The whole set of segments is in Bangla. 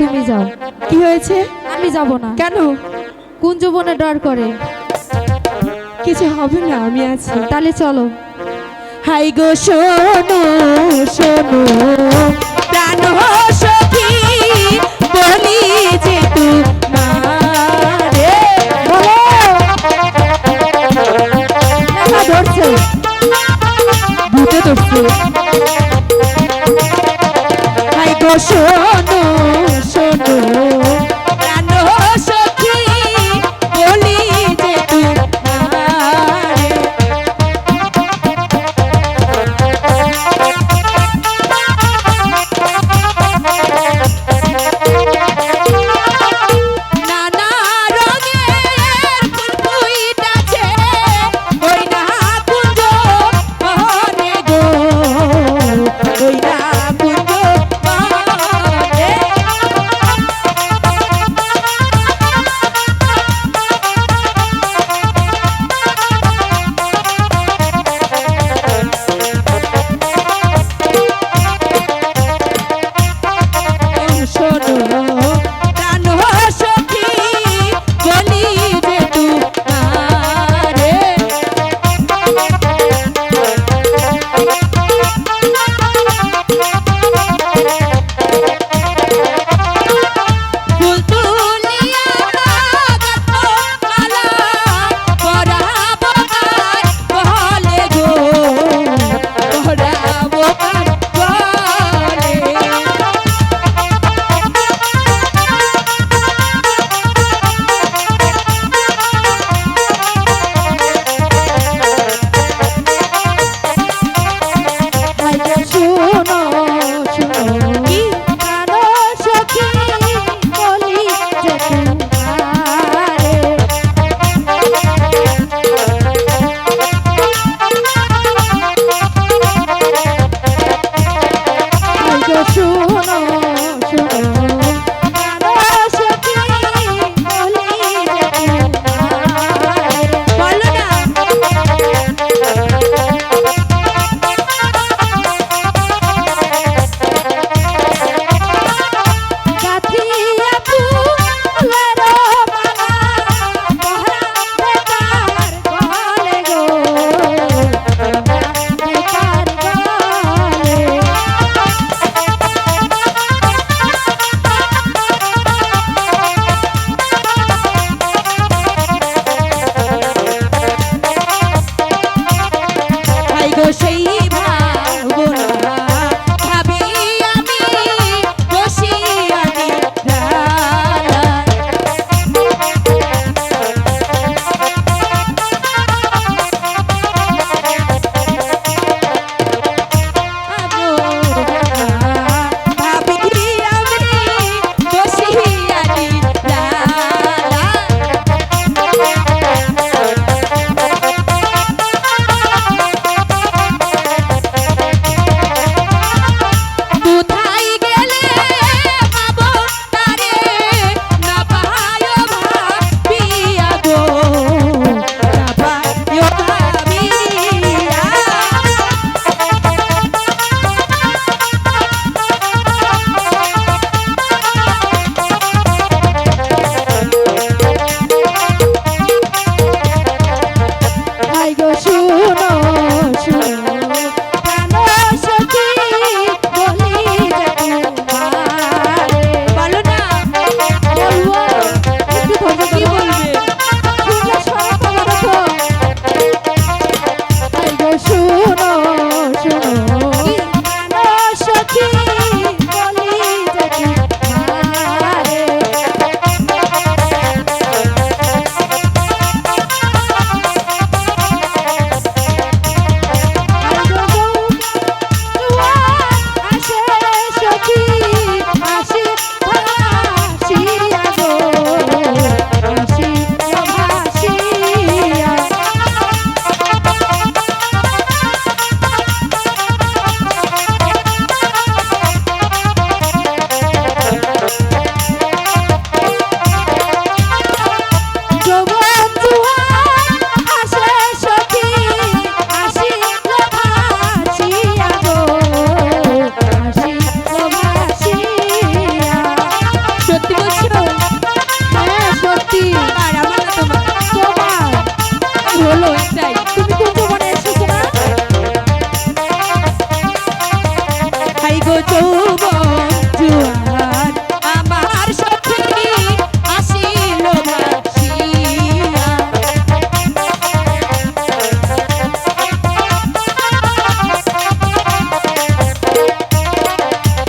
তুমি যাও। কি হয়েছে? আমি যাব না। কেন? কুঞ্জ বনে ডর করে। কিছু হবে না আমি আছি। তাহলে চলো। হাই গো শোনো শোনো। প্রাণ সখী বলি যে তোমারে। ধরছে। ভূতে ধরছে। হাই গো শোনো শোনো শোনো শোনো তুমি কুম্ভবনে এসেছ না হাই গো যৌবন জুয়ার আমার সখী আসিল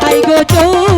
হাই গো যৌবন